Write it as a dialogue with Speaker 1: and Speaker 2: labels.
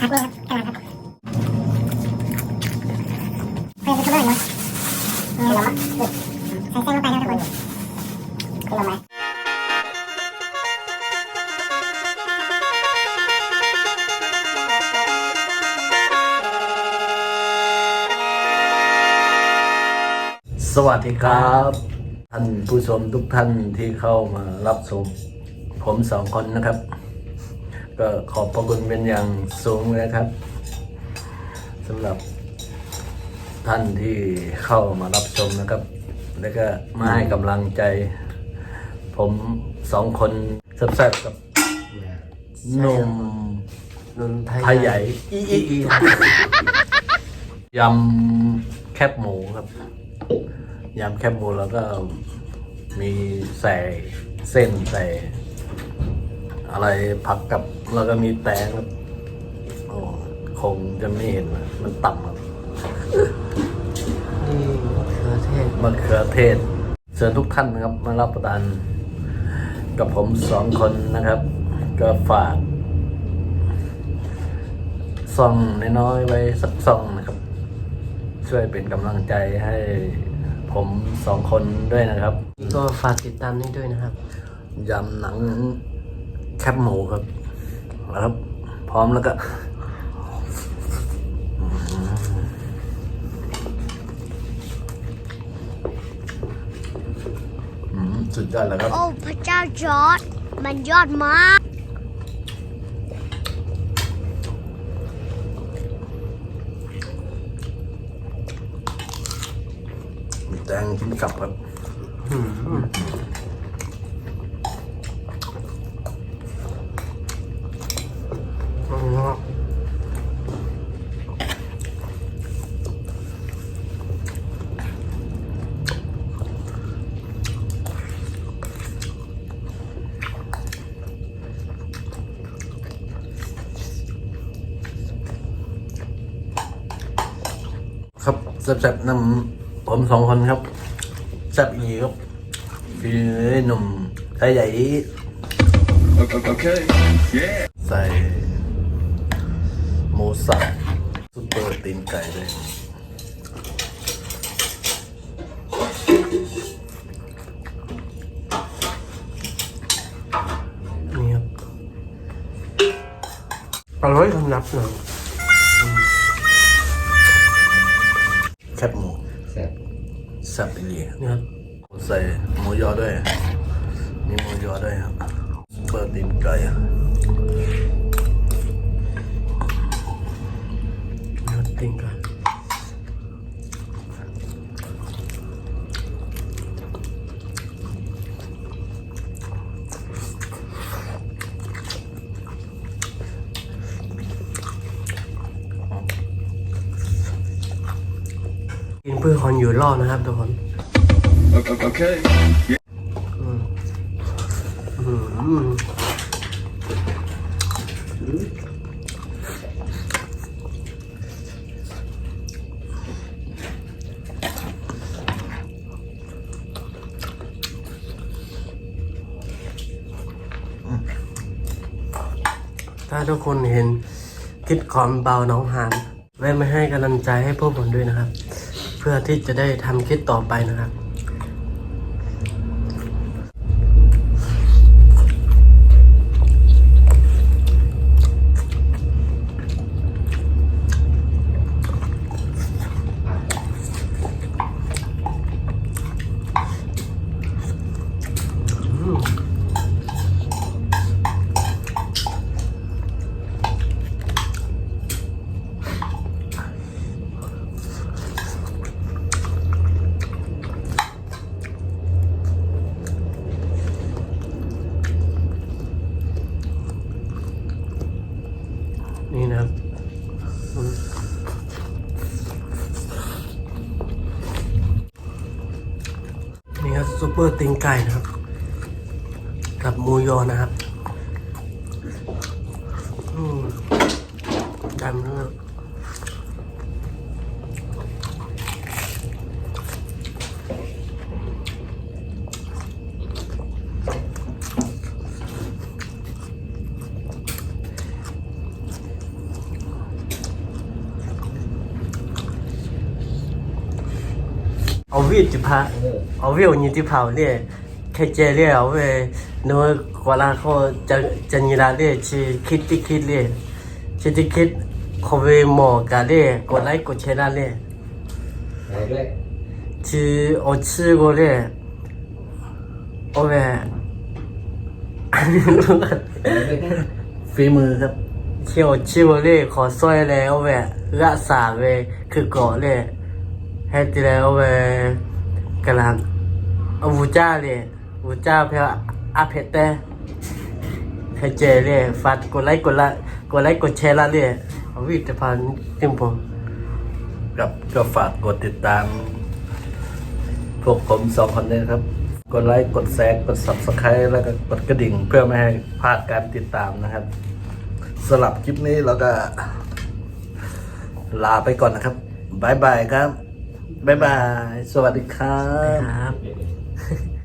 Speaker 1: พักนี่ครับกำลังครับเพื่อนยูทูบเบอร์เนาะเออลงมาใส่เส้นลงไปนะทุกคนคือลงมา
Speaker 2: สวัสดีครับ ท่านผู้ชมทุกท่านที่เข้ามารับชมผมสองคนนะครับ ก็ขอบพระคุณเป็นอย่างสูงเลยนะครับสำหรับท่านที่เข้ามารับชมนะครับ แล้วก็มาให้กำลังใจ ผมสองคนแซ่บๆกับหนุ่ม
Speaker 3: นนไทย
Speaker 2: ไทยใหญ่อีอีอียำแคบหมูครับยำแคบหมูแล้วก็มีใส่เส้นใส่อะไรผักกับ แล้วก็มีแตงครับโอ้คงจะไม่เห็นนะมันต่ำครับ
Speaker 3: นี่มะเขือเทศ
Speaker 2: มะเขือเทศเชิญทุกท่านนะครับ มารับประทานกับผมสองคนนะครับ ก็ฝากซ่องน้อยๆไว้สักซ่องนะครับ ช่วยเป็นกำลังใจให้ผมสองคนด้วยนะครับ
Speaker 3: ก็ฝากติดตามนี้ด้วยนะครับ
Speaker 2: ยำหนังแคบหมูครับแล้ว ครับ พร้อมแล้วก็อืมสุดยอดแล้วครับ
Speaker 4: โอ้พระเจ้าจอร์ดมันยอดมาก
Speaker 2: มีแตงกินกับครับ แซ่บๆนำผมสองคนครับแซ่บอีครับคือหนุ่มไทยใหญ่
Speaker 5: Okay. Yeah.
Speaker 2: ใส่หมูสับซุปเปอร์ตีนไก่ด้วย
Speaker 3: นี่ครับอร่อยสำหรับหนัง
Speaker 2: แซ่
Speaker 3: บ
Speaker 2: อีหลี
Speaker 3: นี่ครับ
Speaker 2: ใส่หมูยอด้วย มีหมูยอด้วยครับซุปเปอร์ตีนไก่
Speaker 3: นี่ครับติ่งกัน กินเพื่อคนอยู่รอดนะครับทุกคน
Speaker 5: Okay. Yeah.
Speaker 3: อืมถ้าทุกคนเห็นคลิปของเบาน้องหานแวะมาให้กำลังใจให้พวกผมด้วยนะครับ พื่อที่จะได้ทำคลิปต่อไปนะครับ ซูเปอร์ติงไก่นะครับ กับหมูยอนะครับ อืมดำนะครับ เอาวิจิพาเอาวิวนี่ที่เผาเนี่ยแค่เจเรียเอาเวนัวกว่าลาเขาจะจะยีราเนี่ยชีคิดที่คิดเนี่ยชีที่คิดเขาเวหมอกาเนี่ยกดไลค์กดแชร์น่นเนี่
Speaker 2: ยชีเอา
Speaker 3: ชื่อกูเนี่ยเอาไว้
Speaker 2: ฝีมือครับเที่
Speaker 3: ยวชิวเนี่ยขอสร้อยแล้วาไว้รักษาไวคือเกาะเนี่ย ยฝากกดไลค์กดไลค์กดไลค์กดแชร์ละเลยเอาวิธีพันธ์จิมผม
Speaker 2: ครับก็ฝากกดติดตาม พวกผมสองคนนี้นะครับ กดไลค์ กดแชร์กด subscribe แล้วก็กดกระดิ่ง เพื่อไม่ให้พลาดการติดตามนะครับสำหรับคลิปนี้เราก็ ลาไปก่อนนะครับบายบายครับ บายบาย สวัสดีครับ
Speaker 3: ครับ